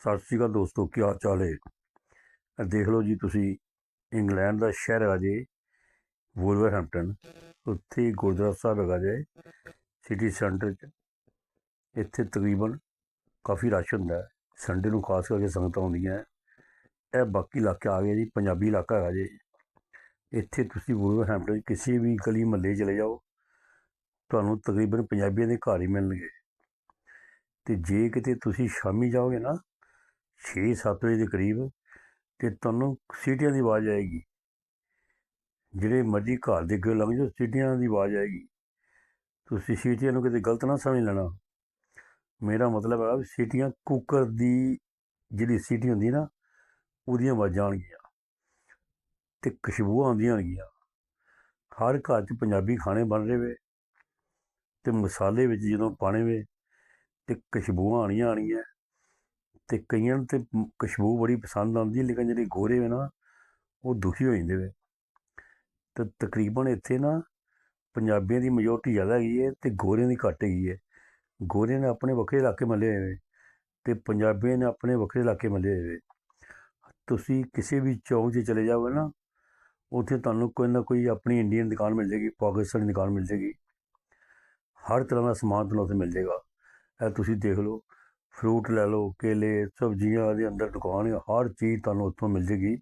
ਸਤਿ ਸ਼੍ਰੀ ਅਕਾਲ ਦੋਸਤੋ, ਕੀ ਹਾਲ ਚਾਲ ਹੈ? ਦੇਖ ਲਓ ਜੀ ਤੁਸੀਂ, ਇੰਗਲੈਂਡ ਦਾ ਸ਼ਹਿਰ ਹੈਗਾ ਜੇ, ਵੋਲਵਰਹੈਂਪਟਨ। ਉੱਥੇ ਗੁਰਦੁਆਰਾ ਸਾਹਿਬ ਹੈਗਾ ਜੇ, ਸਿਟੀ ਸੈਂਟਰ 'ਚ। ਇੱਥੇ ਤਕਰੀਬਨ ਕਾਫੀ ਰਸ਼ ਹੁੰਦਾ ਹੈ। ਸੰਡੇ ਨੂੰ ਖਾਸ ਕਰਕੇ ਸੰਗਤਾਂ ਆਉਂਦੀਆਂ ਇਹ ਬਾਕੀ ਇਲਾਕੇ ਆ ਗਏ ਜੀ, ਪੰਜਾਬੀ ਇਲਾਕਾ ਹੈਗਾ ਜੇ। ਇੱਥੇ ਤੁਸੀਂ ਵੋਲਵਰਹੈਂਪਟਨ 'ਚ ਕਿਸੇ ਵੀ ਗਲੀ ਮਹੱਲੇ ਚਲੇ ਜਾਓ, ਤੁਹਾਨੂੰ ਤਕਰੀਬਨ ਪੰਜਾਬੀਆਂ ਦੇ ਘਰ ਹੀ ਮਿਲਣਗੇ। ਤੇ ਜੇ ਕਿਤੇ ਤੁਸੀਂ ਸ਼ਾਮੀ ਜਾਓਗੇ ਨਾ 6-7 ਵਜੇ ਦੇ ਕਰੀਬ ਤੇ ਤੁਹਾਨੂੰ ਸੀਟੀਆਂ ਦੀ ਆਵਾਜ਼ ਆਏਗੀ। ਜਿਹੜੇ ਮਰਜ਼ੀ ਘਰ ਦੇ ਅੱਗੇ ਲੰਘ ਜਾਓ, ਸੀਟੀਆਂ ਦੀ ਆਵਾਜ਼ ਆਏਗੀ। ਤੁਸੀਂ ਸੀਟੀਆਂ ਨੂੰ ਕਿਤੇ ਗਲਤ ਨਾ ਸਮਝ ਲੈਣਾ। ਮੇਰਾ ਮਤਲਬ ਹੈ ਵੀ ਸੀਟੀਆਂ ਕੁੱਕਰ ਦੀ ਜਿਹੜੀ ਸੀਟੀ ਹੁੰਦੀ ਨਾ, ਉਹਦੀਆਂ ਆਵਾਜ਼ਾਂ ਆਉਣਗੀਆਂ ਤੇ ਖੁਸ਼ਬੂਆਂ ਆਉਂਦੀਆਂ ਹੋਣਗੀਆਂ। ਹਰ ਘਰ 'ਚ ਪੰਜਾਬੀ ਖਾਣੇ ਬਣ ਰਹੇ ਵੇ ਤੇ ਮਸਾਲੇ ਵਿੱਚ ਜਦੋਂ ਪਾਣੇ ਵੇ ਤੇ ਖੁਸ਼ਬੂਆਂ ਆਣੀਆਂ ਆਣੀਆਂ ਤੇ ਕਈਆਂ ਨੂੰ ਤੇ ਖੁਸ਼ਬੂ ਬੜੀ ਪਸੰਦ ਆਉਂਦੀ, ਲੇਕਿਨ ਜਿਹੜੇ ਗੋਰੇ ਵੇ ਨਾ, ਉਹ ਦੁਖੀ ਹੋ ਜਾਂਦੇ ਵੇ। ਤੇ ਤਕਰੀਬਨ ਇੱਥੇ ਨਾ ਪੰਜਾਬੀਆਂ ਦੀ ਮੈਜੋਰਟੀ ਜ਼ਿਆਦਾ ਹੈਗੀ ਹੈ ਤੇ ਗੋਰਿਆਂ ਦੀ ਘੱਟ ਹੈਗੀ ਹੈ ਗੋਰਿਆਂ ਨੇ ਆਪਣੇ ਵੱਖਰੇ ਇਲਾਕੇ ਮੱਲੇ ਹੋਏ ਵੇ ਤੇ ਪੰਜਾਬੀਆਂ ਨੇ ਆਪਣੇ ਵੱਖਰੇ ਇਲਾਕੇ ਮੱਲੇ ਹੋਏ ਤੁਸੀਂ ਕਿਸੇ ਵੀ ਚੌਂਕ 'ਚ ਚਲੇ ਜਾਓਗੇ ਨਾ, ਉੱਥੇ ਤੁਹਾਨੂੰ ਕੋਈ ਨਾ ਕੋਈ ਆਪਣੀ ਇੰਡੀਅਨ ਦੁਕਾਨ ਮਿਲ ਜਾਏਗੀ ਪਾਕਿਸਤਾਨੀ ਦੁਕਾਨ ਮਿਲ ਜਾਏਗੀ ਹਰ ਤਰ੍ਹਾਂ ਦਾ ਸਮਾਨ ਤੁਹਾਨੂੰ ਉੱਥੇ ਮਿਲ ਜਾਏਗਾ ਇਹ ਤੁਸੀਂ ਦੇਖ ਲਓ ਫਰੂਟ ਲੈ ਲਓ, ਕੇਲੇ, ਸਬਜ਼ੀਆਂ ਦੇ ਅੰਦਰ ਦੁਕਾਨ ਹੈ ਹਰ ਚੀਜ਼ ਤੁਹਾਨੂੰ ਉੱਥੋਂ ਮਿਲ ਜੇਗੀ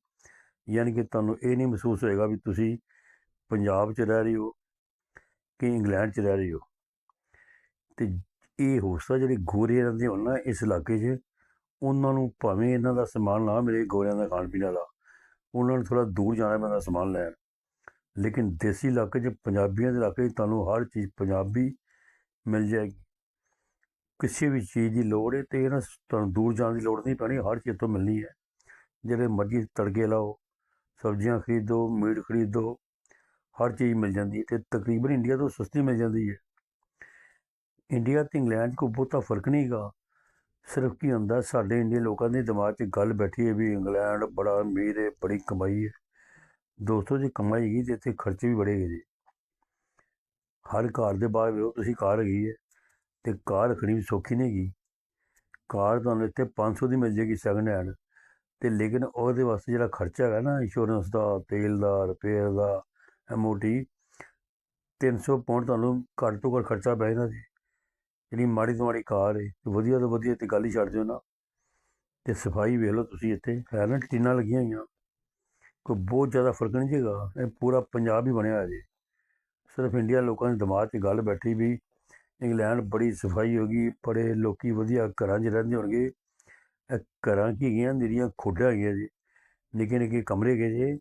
ਯਾਨੀ ਕਿ ਤੁਹਾਨੂੰ ਇਹ ਨਹੀਂ ਮਹਿਸੂਸ ਹੋਏਗਾ ਵੀ ਤੁਸੀਂ ਪੰਜਾਬ 'ਚ ਰਹਿ ਰਹੇ ਹੋ ਕਿ ਇੰਗਲੈਂਡ 'ਚ ਰਹਿ ਰਹੇ ਹੋ। ਤੇ ਇਹ ਹੋਸਟਾ ਜਿਹੜੇ ਗੋਰੇ ਰਹਿੰਦੇ ਹੋਣ ਨਾ, ਇਸ ਇਲਾਕੇ 'ਚ, ਉਹਨਾਂ ਨੂੰ ਭਾਵੇਂ ਇਹਨਾਂ ਦਾ ਸਮਾਨ ਨਾ ਮਿਲੇ ਗੋਰਿਆਂ ਦਾ ਖਾਣ ਪੀਣ ਵਾਲਾ, ਉਹਨਾਂ ਨੂੰ ਥੋੜਾ ਦੂਰ ਜਾਣਾ ਪੈਂਦਾ ਸਮਾਨ ਲੈਣ। ਲੇਕਿਨ ਦੇਸੀ ਇਲਾਕੇ 'ਚ, ਪੰਜਾਬੀਆਂ ਦੇ ਇਲਾਕੇ 'ਚ ਤੁਹਾਨੂੰ ਹਰ ਚੀਜ਼ ਪੰਜਾਬੀ ਮਿਲ ਜਾਏਗੀ। ਕਿਸੇ ਵੀ ਚੀਜ਼ ਦੀ ਲੋੜ ਹੈ ਤੇ ਇਹਨਾਂ ਤੁਹਾਨੂੰ ਦੂਰ ਜਾਣ ਦੀ ਲੋੜ ਨਹੀਂ ਪੈਣੀ, ਹਰ ਚੀਜ਼ ਤੋਂ ਮਿਲਣੀ ਹੈ ਜਿਹੜੇ ਮਰਜ਼ੀ ਤੜਕੇ ਲਾਓ, ਸਬਜ਼ੀਆਂ ਖਰੀਦੋ, ਮੀਟ ਖਰੀਦੋ, ਹਰ ਚੀਜ਼ ਮਿਲ ਜਾਂਦੀ ਹੈ ਤੇ ਤਕਰੀਬਨ ਇੰਡੀਆ ਤੋਂ ਸਸਤੀ ਮਿਲ ਜਾਂਦੀ ਹੈ ਇੰਡੀਆ ਤੇ ਇੰਗਲੈਂਡ 'ਚ ਬਹੁਤਾ ਫ਼ਰਕ ਨਹੀਂ ਹੈਗਾ ਸਿਰਫ ਕੀ ਹੁੰਦਾ, ਸਾਡੇ ਇੰਡੀਅਨ ਲੋਕਾਂ ਦੇ ਦਿਮਾਗ 'ਚ ਗੱਲ ਬੈਠੀ ਹੈ ਵੀ ਇੰਗਲੈਂਡ ਬੜਾ ਅਮੀਰ ਹੈ ਬੜੀ ਕਮਾਈ ਹੈ ਦੋਸਤੋ, ਜੇ ਕਮਾਈ ਹੈਗੀ ਤੇ ਇੱਥੇ ਖਰਚੇ ਵੀ ਬੜੇ ਹੈਗੇ ਜੀ। ਹਰ ਘਰ ਦੇ ਬਾਹਰ ਵੇਖੋ, ਤੁਸੀਂ ਕਾਰ ਹੈਗੀ ਹੈ ਤੇ ਕਾਰ ਰੱਖਣੀ ਵੀ ਸੌਖੀ ਨਹੀਂ ਹੈਗੀ। ਕਾਰ ਤੁਹਾਨੂੰ ਇੱਥੇ 500 ਦੀ ਮਿਲ ਜੇਗੀ ਸੈਕਿੰਡ ਹੈਂਡ ਤੇ ਲੇਕਿਨ ਉਹਦੇ ਵਾਸਤੇ ਜਿਹੜਾ ਖਰਚਾ ਹੈਗਾ ਨਾ ਇੰਸ਼ੋਰੈਂਸ ਦਾ, ਤੇਲ ਦਾ ਰਿਪੇਅਰ ਦਾ ਐਮਓਟੀ 300 ਪਾਉਂਡ ਤੁਹਾਨੂੰ ਘੱਟ ਤੋਂ ਘੱਟ ਖਰਚਾ ਪੈ ਜਾਂਦਾ ਜੀ। ਜਿਹੜੀ ਮਾੜੀ ਤੋਂ ਮਾੜੀ ਕਾਰ ਹੈ ਵਧੀਆ ਤੋਂ ਵਧੀਆ ਤੇ ਗੱਲ ਹੀ ਛੱਡ ਦਿਓ ਨਾ। ਤੇ ਸਫ਼ਾਈ ਵੇਖ ਲਓ ਤੁਸੀਂ ਇੱਥੇ ਹੈ ਨਾ ਟੀਨਾਂ ਲੱਗੀਆਂ ਹੋਈਆਂ। ਕੋਈ ਬਹੁਤ ਜ਼ਿਆਦਾ ਫ਼ਰਕ ਨਹੀਂ ਜੇਗਾ ਇਹ ਪੂਰਾ ਪੰਜਾਬ ਹੀ ਬਣਿਆ ਹੋਇਆ ਜੀ। ਸਿਰਫ ਇੰਡੀਆ ਲੋਕਾਂ ਦੇ ਦਿਮਾਗ 'ਚ ਗੱਲ ਬੈਠੀ ਵੀ ਇੰਗਲੈਂਡ ਬੜੀ ਸਫ਼ਾਈ ਹੋ ਗਈ, ਬੜੇ ਲੋਕੀ ਵਧੀਆ ਘਰਾਂ 'ਚ ਰਹਿੰਦੇ ਹੋਣਗੇ। ਇਹ ਘਰਾਂ ਕੀ ਹੈਗੀਆਂ ਨਿਰੀਆਂ ਖੋਡਾਂ ਹੈਗੀਆਂ ਜੀ, ਨਿੱਕੇ ਨਿੱਕੇ ਕਮਰੇ ਹੈਗੇ ਜੇ।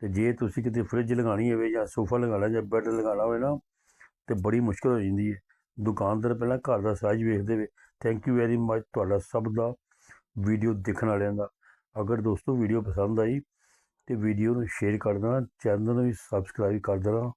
ਤੇ ਜੇ ਤੁਸੀਂ ਕਿਤੇ ਫ੍ਰਿਜ ਲਗਾਣੀ ਹੋਵੇ ਜਾਂ ਸੋਫਾ ਲਗਾਉਣਾ ਜਾਂ ਬੈੱਡ ਲਗਾਉਣਾ ਹੋਵੇ ਨਾ, ਤੇ ਬੜੀ ਮੁਸ਼ਕਲ ਹੋ ਜਾਂਦੀ ਹੈ। ਦੁਕਾਨਦਾਰ ਪਹਿਲਾਂ ਘਰ ਦਾ ਸਾਈਜ਼ ਵੇਖਦੇ ਵੇ। ਥੈਂਕ ਯੂ ਵੈਰੀ ਮਚ ਤੁਹਾਡਾ ਸਭ ਦਾ ਵੀਡੀਓ ਦੇਖਣ ਵਾਲਿਆਂ ਦਾ। ਅਗਰ ਦੋਸਤੋ ਵੀਡੀਓ ਪਸੰਦ ਆਈ, ਤੇ ਵੀਡੀਓ ਨੂੰ ਸ਼ੇਅਰ ਕਰ ਦੇਣਾ, ਚੈਨਲ ਨੂੰ ਵੀ ਸਬਸਕ੍ਰਾਈਬ ਕਰ ਦੇਣਾ।